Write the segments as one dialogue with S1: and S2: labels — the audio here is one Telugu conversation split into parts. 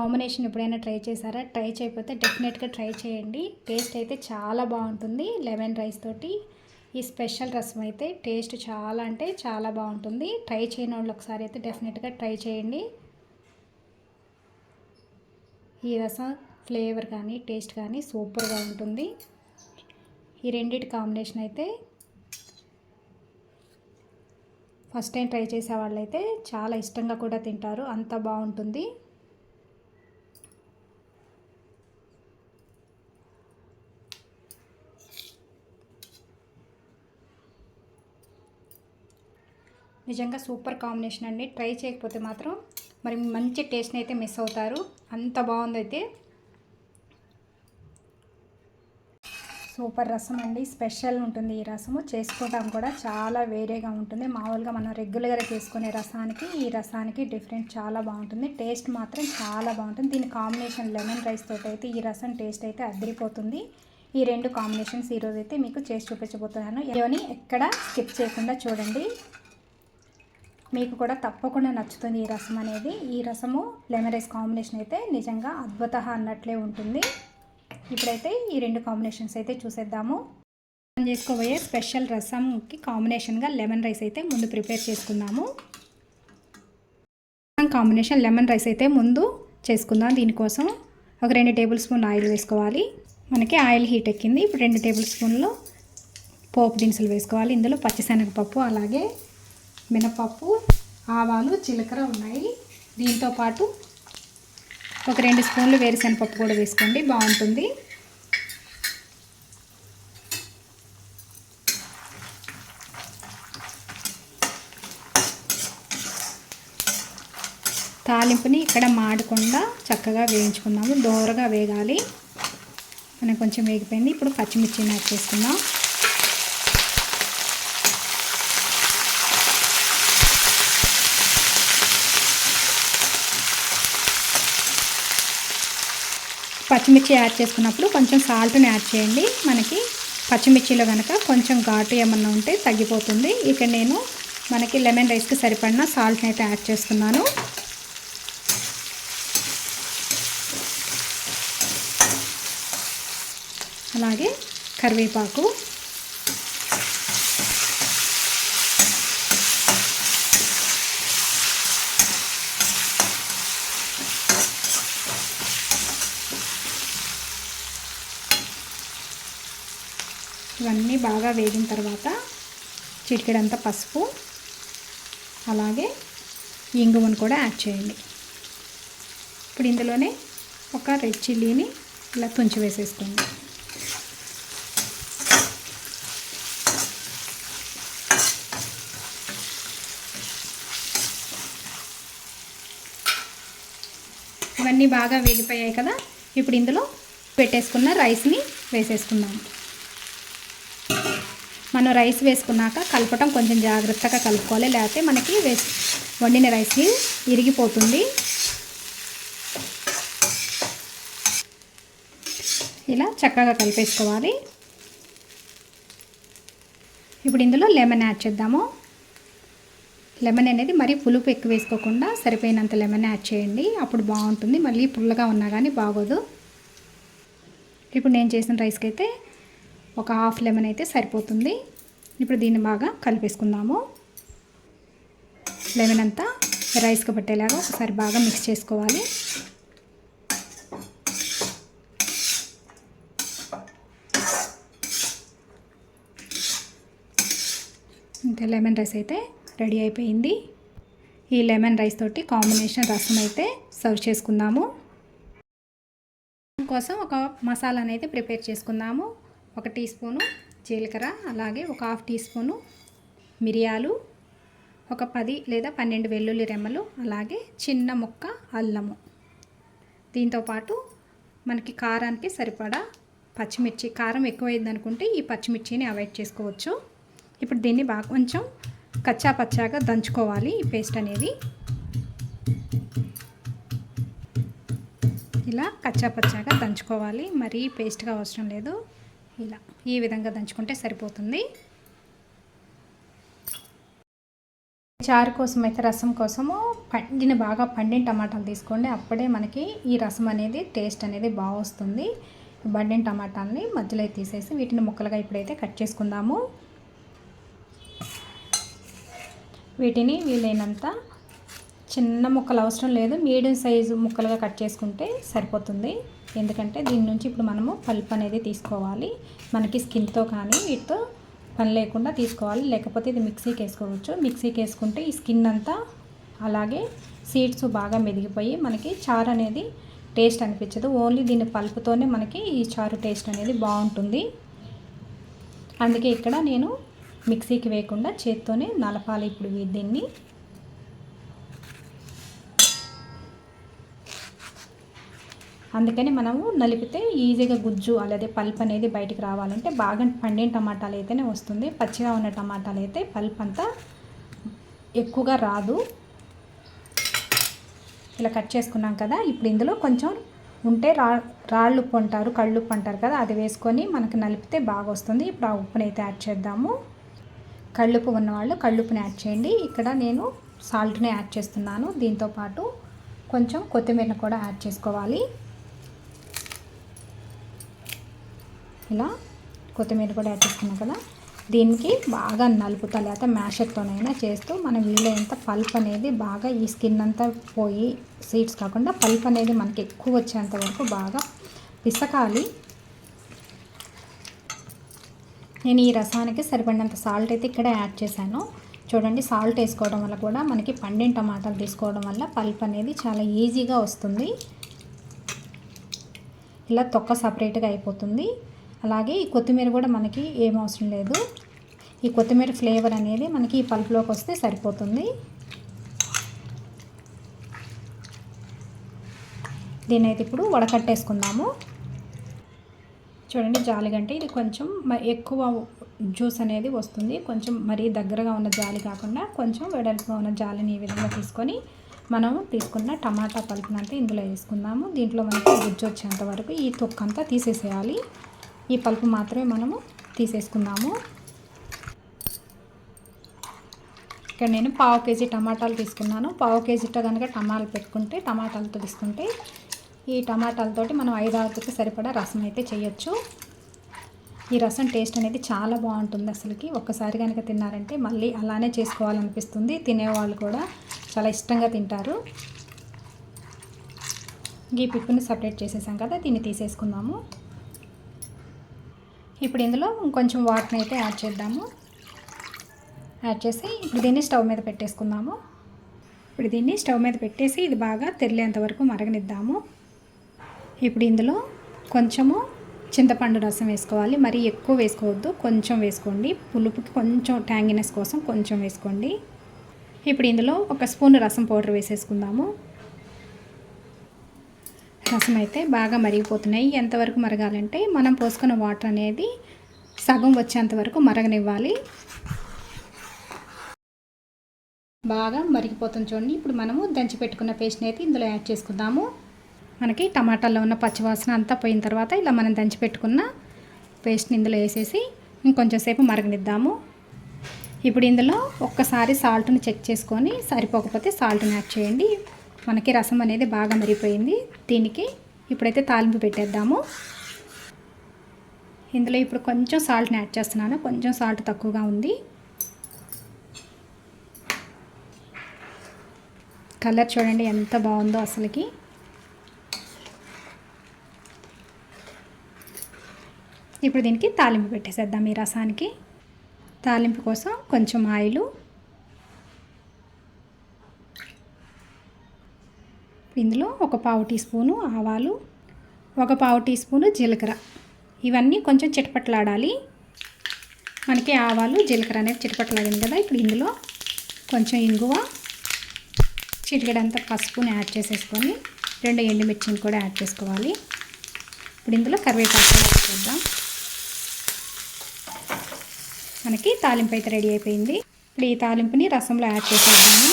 S1: కాంబినేషన్ ఎప్పుడైనా ట్రై చేశారా? ట్రై చేయకపోతే డెఫినెట్గా ట్రై చేయండి. టేస్ట్ అయితే చాలా బాగుంటుంది లెమన్ రైస్ తోటి. ఈ స్పెషల్ రసం అయితే టేస్ట్ చాలా అంటే చాలా బాగుంటుంది. ట్రై చేయని వాళ్ళు ఒకసారి అయితే డెఫినెట్గా ట్రై చేయండి. ఈ రసం ఫ్లేవర్ కానీ టేస్ట్ కానీ సూపర్గా ఉంటుంది. ఈ రెండింటి కాంబినేషన్ అయితే ఫస్ట్ టైం ట్రై చేసే వాళ్ళైతే చాలా ఇష్టంగా కూడా తింటారు. అంత బాగుంటుంది. నిజంగా సూపర్ కాంబినేషన్ అండి. ట్రై చేయకపోతే మాత్రం మరి మంచి టేస్ట్ని అయితే మిస్ అవుతారు. అంత బాగుందైతే. సూపర్ రసం అండి. స్పెషల్ ఉంటుంది ఈ రసము. చేసుకోవడం కూడా. చాలా వేరేగా ఉంటుంది. మామూలుగా మనం రెగ్యులర్గా చేసుకునే రసానికి ఈ రసానికి డిఫరెంట్ చాలా బాగుంటుంది. టేస్ట్ మాత్రం చాలా బాగుంటుంది. దీని కాంబినేషన్ లెమన్ రైస్ తోటి అయితే ఈ రసం టేస్ట్ అయితే అద్దరిపోతుంది ఈ రెండు కాంబినేషన్స్ ఈరోజు అయితే మీకు చేసి చూపించబోతున్నాను. ఇవన్నీ ఎక్కడ స్కిప్ చేయకుండా చూడండి. మీకు కూడా తప్పకుండా నచ్చుతుంది ఈ రసం అనేది. ఈ రసము లెమన్ రైస్ కాంబినేషన్ అయితే నిజంగా అద్భుత అన్నట్లే ఉంటుంది. ఇప్పుడైతే ఈ రెండు కాంబినేషన్స్ అయితే చూసేద్దాము. మనం చేసుకోబోయే స్పెషల్ రసంకి కాంబినేషన్గా లెమన్ రైస్ అయితే ముందు ప్రిపేర్ చేసుకుందాము. కాంబినేషన్ లెమన్ రైస్ అయితే ముందు చేసుకుందాం దీనికోసం. ఒక రెండు టేబుల్ స్పూన్ ఆయిల్ వేసుకోవాలి. మనకి ఆయిల్ హీట్ ఎక్కింది. ఇప్పుడు రెండు టేబుల్ స్పూన్లు పోపు దినుసులు వేసుకోవాలి. ఇందులో పచ్చిశనగపప్పు అలాగే మినపప్పు ఆవాలు జీలకర్ర ఉన్నాయి. దీంతో పాటు ఒక రెండు స్పూన్లు వేరుశనగపప్పు కూడా వేసుకోండి బాగుంటుంది. తాలింపుని ఇక్కడ మాడకుండా చక్కగా వేయించుకుందాము దోరగా వేగాలి. మనకు కొంచెం వేగిపోయింది ఇప్పుడు పచ్చిమిర్చిని యాడ్ చేసుకుందాం. పచ్చిమిర్చి యాడ్ చేసుకున్నప్పుడు కొంచెం సాల్ట్ని యాడ్ చేయండి. మనకి పచ్చిమిర్చిలో కనుక కొంచెం ఘాటు ఏమన్నా ఉంటే తగ్గిపోతుంది. ఇక నేను మనకి లెమన్ రైస్కి సరిపడిన సాల్ట్ని అయితే యాడ్ చేస్తున్నాను అలాగే కరివేపాకు ఇవన్నీ బాగా వేగిన తర్వాత చిటికెడంత పసుపు అలాగే ఇంగువను కూడా యాడ్ చేయండి. ఇప్పుడు ఇందులోనే ఒక రెడ్ చిల్లీని ఇలా తుంచి వేసేసుకోండి. ఇవన్నీ బాగా వేగిపోయాయి కదా ఇప్పుడు ఇందులో పెట్టేసుకున్న రైస్ని వేసేసుకుందాం. మనం రైస్ వేసుకున్నాక కలపటం కొంచెం జాగ్రత్తగా కలుపుకోవాలి. లేకపోతే మనకి వేసి వండిన రైస్కి ఇరిగిపోతుంది. ఇలా చక్కగా కలిపేసుకోవాలి. ఇప్పుడు ఇందులో లెమన్ యాడ్ చేద్దాము. లెమన్ అనేది మరీ పులుపు ఎక్కువ వేసుకోకుండా సరిపోయినంత లెమన్ యాడ్ చేయండి. అప్పుడు బాగుంటుంది. మళ్ళీ పుల్లగా ఉన్నా కానీ బాగోదు. ఇప్పుడు నేను చేసిన రైస్కి అయితే ఒక హాఫ్ లెమన్ అయితే సరిపోతుంది. ఇప్పుడు దీన్ని బాగా కలిపేసుకుందాము. లెమన్ అంతా రైస్కి పట్టేలాగా ఒకసారి బాగా మిక్స్ చేసుకోవాలి. ఇంకా లెమన్ రైస్ అయితే రెడీ అయిపోయింది. ఈ లెమన్ రైస్ తోటి కాంబినేషన్ రసం అయితే సర్వ్ చేసుకుందాము. కోసం ఒక మసాలాని అయితే ప్రిపేర్ చేసుకుందాము. ఒక టీ స్పూను జీలకర్ర అలాగే ఒక హాఫ్ టీ స్పూను మిరియాలు ఒక పది లేదా పన్నెండు వెల్లుల్లి రెమ్మలు అలాగే చిన్న ముక్క అల్లము. దీంతోపాటు మనకి కారానికి సరిపడా పచ్చిమిర్చి కారం ఎక్కువైంది అనుకుంటే ఈ పచ్చిమిర్చిని అవాయిడ్ చేసుకోవచ్చు. ఇప్పుడు దీన్ని బాగా కొంచెం కచ్చా పచ్చాగా దంచుకోవాలి ఈ పేస్ట్ అనేది. ఇలా కచ్చా పచ్చాగా దంచుకోవాలి. మరీ పేస్ట్గా అవసరం లేదు. ఇలా ఈ విధంగా దంచుకుంటే సరిపోతుంది. చారు కోసం అయితే రసం కోసము పండిన బాగా పండిన టమాటాలు తీసుకోండి. అప్పుడే మనకి ఈ రసం అనేది టేస్ట్ అనేది బాగా వస్తుంది. పండిన టమాటాలని మధ్యలో తీసేసి వీటిని ముక్కలుగా ఇప్పుడైతే కట్ చేసుకుందాము. వీటిని వీలైనంత చిన్న ముక్కలు అవసరం లేదు. మీడియం సైజు ముక్కలుగా కట్ చేసుకుంటే సరిపోతుంది. ఎందుకంటే దీని నుంచి ఇప్పుడు మనము పల్ప్ అనేది తీసుకోవాలి. మనకి స్కిన్తో కానీ వీటితో పని లేకుండా తీసుకోవాలి. లేకపోతే ఇది మిక్సీకి వేసుకోవచ్చు. మిక్సీకి వేసుకుంటే ఈ స్కిన్ అంతా అలాగే సీడ్స్ బాగా మెదిగిపోయి మనకి చారు అనేది టేస్ట్ అనిపించదు. ఓన్లీ దీని పల్పుతోనే మనకి ఈ చారు టేస్ట్ అనేది బాగుంటుంది. అందుకే ఇక్కడ నేను మిక్సీకి వేయకుండా చేత్తోనే నలపాలి ఇప్పుడు దీన్ని. అందుకని మనము నలిపితే ఈజీగా గుజ్జు అలాగే పల్ప్ అనేది బయటికి రావాలంటే బాగా పండిన టమాటాలు అయితేనే వస్తుంది. పచ్చిగా ఉన్న టమాటాలు అయితే పల్ప్ అంతా ఎక్కువగా రాదు. ఇలా కట్ చేసుకున్నాం కదా ఇప్పుడు ఇందులో కొంచెం ఉంటే రా రాళ్ళు ఉప్పు అంటారు కళ్ళు ఉప్పు అంటారు కదా అది వేసుకొని మనకు నలిపితే బాగా వస్తుంది. ఇప్పుడు ఆ ఉప్పుని అయితే యాడ్ చేద్దాము. కళ్ళుప్పు ఉన్నవాళ్ళు కళ్ళుప్పుని యాడ్ చేయండి. ఇక్కడ నేను సాల్ట్ని యాడ్ చేస్తున్నాను. దీంతోపాటు కొంచెం కొత్తిమీరను కూడా యాడ్ చేసుకోవాలి. ఇలా కొత్తిమీర కూడా యాడ్ చేసుకున్నాం కదా. దీనికి బాగా నలుపుతా లేకపోతే మ్యాషర్తోనైనా చేస్తూ మనం వీలైనంత పల్ప్ అనేది బాగా ఈ స్కిన్ అంతా పోయి సీడ్స్ కాకుండా పల్ప్ అనేది మనకి ఎక్కువ వచ్చేంత వరకు బాగా పిసకాలి. నేను ఈ రసానికి సరిపడినంత సాల్ట్ అయితే ఇక్కడ యాడ్ చేశాను. చూడండి సాల్ట్ వేసుకోవడం వల్ల కూడా మనకి పండిన టమాటాలు తీసుకోవడం వల్ల పల్ప్ అనేది చాలా ఈజీగా వస్తుంది. ఇలా తొక్క సపరేట్గా అయిపోతుంది. అలాగే ఈ కొత్తిమీర కూడా మనకి ఏం అవసరం లేదు. ఈ కొత్తిమీర ఫ్లేవర్ అనేది మనకి ఈ పల్పులోకి వస్తే సరిపోతుంది. దీన్ని అయితే ఇప్పుడు వడకట్టేసుకుందాము. చూడండి జాలిగంటే ఇది కొంచెం ఎక్కువ జ్యూస్ అనేది వస్తుంది. కొంచెం మరీ దగ్గరగా ఉన్న జాలి కాకుండా కొంచెం వెడల్పుగా ఉన్న జాలిని ఈ విధంగా తీసుకొని మనం తీసుకున్న టమాటా పలుపునంతా ఇందులో వేసుకుందాము. దీంట్లో మనకి గుజ్జు వచ్చేంత వరకు ఈ తొక్కంతా తీసేసేయాలి. ఈ పలుపు మాత్రమే మనము తీసేసుకుందాము. ఇక్కడ నేను పావు కేజీ టమాటాలు తీసుకున్నాను. పావు కేజీతో కనుక టమాటాలు పెట్టుకుంటే టమాటాలతో తీసుకుంటే ఈ టమాటాలతోటి మనం ఐదు ఆరుకి సరిపడా రసం అయితే చేయొచ్చు. ఈ రసం టేస్ట్ అనేది చాలా బాగుంటుంది అసలుకి. ఒక్కసారి కనుక తిన్నారంటే మళ్ళీ అలానే చేసుకోవాలనిపిస్తుంది. తినేవాళ్ళు కూడా చాలా ఇష్టంగా తింటారు. ఈ పిప్పుని సపరేట్ చేసేసాం కదా దీన్ని తీసేసుకుందాము. ఇప్పుడు ఇందులో కొంచెం వాటర్ని అయితే యాడ్ చేద్దాము. యాడ్ చేసి ఇప్పుడు దీన్ని స్టవ్ మీద పెట్టేసుకుందాము. ఇప్పుడు దీన్ని స్టవ్ మీద పెట్టేసి ఇది బాగా తెరిలేంత వరకు మరగనిద్దాము. ఇప్పుడు ఇందులో కొంచెము చింతపండు రసం వేసుకోవాలి. మరీ ఎక్కువ వేసుకోవద్దు. కొంచెం వేసుకోండి. పులుపుకి కొంచెం ట్యాంగినెస్ కోసం కొంచెం వేసుకోండి. ఇప్పుడు ఇందులో ఒక స్పూన్ రసం పౌడర్ వేసేసుకుందాము. రసం అయితే బాగా మరిగిపోతున్నాయి. ఎంతవరకు మరగాలంటే మనం పోసుకున్న వాటర్ అనేది సగం వచ్చేంత వరకు మరగనివ్వాలి. బాగా మరిగిపోతుంది చూడండి. ఇప్పుడు మనము దంచి పెట్టుకున్న పేస్ట్ని అయితే ఇందులో యాడ్ చేసుకుందాము. మనకి టమాటాల్లో ఉన్న పచ్చివాసన అంతా పోయిన తర్వాత ఇలా మనం దంచి పెట్టుకున్న పేస్ట్ని ఇందులో వేసేసి ఇంకొంచెం సేపు మరగనిద్దాము. ఇప్పుడు ఇందులో ఒక్కసారి సాల్ట్ని చెక్ చేసుకొని సరిపోకపోతే సాల్ట్ని యాడ్ చేయండి. మనకి రసం అనేది బాగా మరిపోయింది దీనికి ఇప్పుడైతే తాలింపు పెట్టేద్దాము. ఇందులో ఇప్పుడు కొంచెం సాల్ట్ని యాడ్ చేస్తున్నాను. కొంచెం సాల్ట్ తక్కువగా ఉంది. కలర్ చూడండి ఎంత బాగుందో అసలుకి. ఇప్పుడు దీనికి తాలింపు పెట్టేసేద్దాం ఈ రసానికి. తాలింపు కోసం కొంచెం ఆయిలు. ఇందులో ఒక పావు టీ స్పూను ఆవాలు ఒక పావు టీ స్పూను జీలకర్ర. ఇవన్నీ కొంచెం చిటపట్లాడాలి. మనకి ఆవాలు జీలకర్ర అనేది చిటపట్లాడింది కదా. ఇప్పుడు ఇందులో కొంచెం ఇంగువ చిటికడంత పసుపుని యాడ్ చేసేసుకొని రెండు ఎండుమిర్చిని కూడా యాడ్ చేసుకోవాలి. ఇప్పుడు ఇందులో కరివేపాకు యాడ్ చేద్దాం. మనకి తాలింపు అయితే రెడీ అయిపోయింది. ఇప్పుడు ఈ తాలింపుని రసంలో యాడ్ చేసేద్దాము.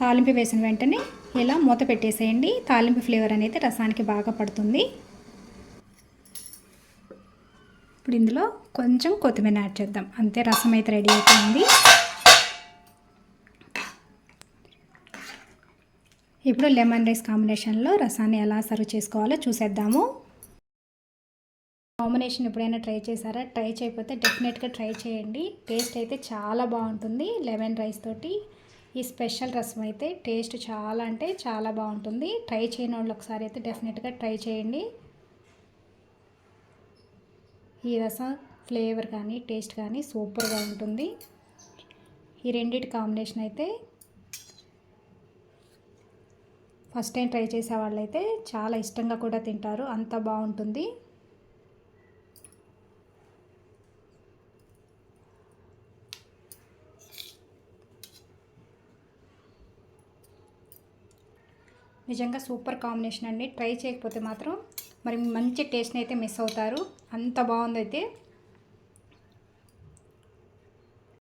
S1: తాలింపు వేసిన వెంటనే ఇలా మూత పెట్టేసేయండి. తాలింపు ఫ్లేవర్ అనేది రసానికి బాగా పడుతుంది. ఇప్పుడు ఇందులో కొంచెం కొత్తిమీర యాడ్ చేద్దాం. అంతే రసం అయితే రెడీ అయిపోయింది. ఇప్పుడు లెమన్ రైస్ కాంబినేషన్లో రసాన్ని ఎలా సర్వ్ చేసుకోవాలో చూసేద్దాము. కాంబినేషన్ ఎప్పుడైనా ట్రై చేశారా? ట్రై చేయకపోతే డెఫినెట్గా ట్రై చేయండి. టేస్ట్ అయితే చాలా బాగుంటుంది లెమన్ రైస్ తోటి. ఈ స్పెషల్ రసం అయితే టేస్ట్ చాలా అంటే చాలా బాగుంటుంది. ట్రై చేయని వాళ్ళు ఒకసారి అయితే డెఫినెట్గా ట్రై చేయండి. ఈ రసం ఫ్లేవర్ కానీ టేస్ట్ కానీ సూపర్గా ఉంటుంది. ఈ రెండింటి కాంబినేషన్ అయితే ఫస్ట్ టైం ట్రై చేసే వాళ్ళైతే చాలా ఇష్టంగా కూడా తింటారు. అంత బాగుంటుంది. నిజంగా సూపర్ కాంబినేషన్ అండి. ట్రై చేయకపోతే మాత్రం మరి మంచి టేస్ట్ని అయితే మిస్ అవుతారు. అంత బాగుంది అయితే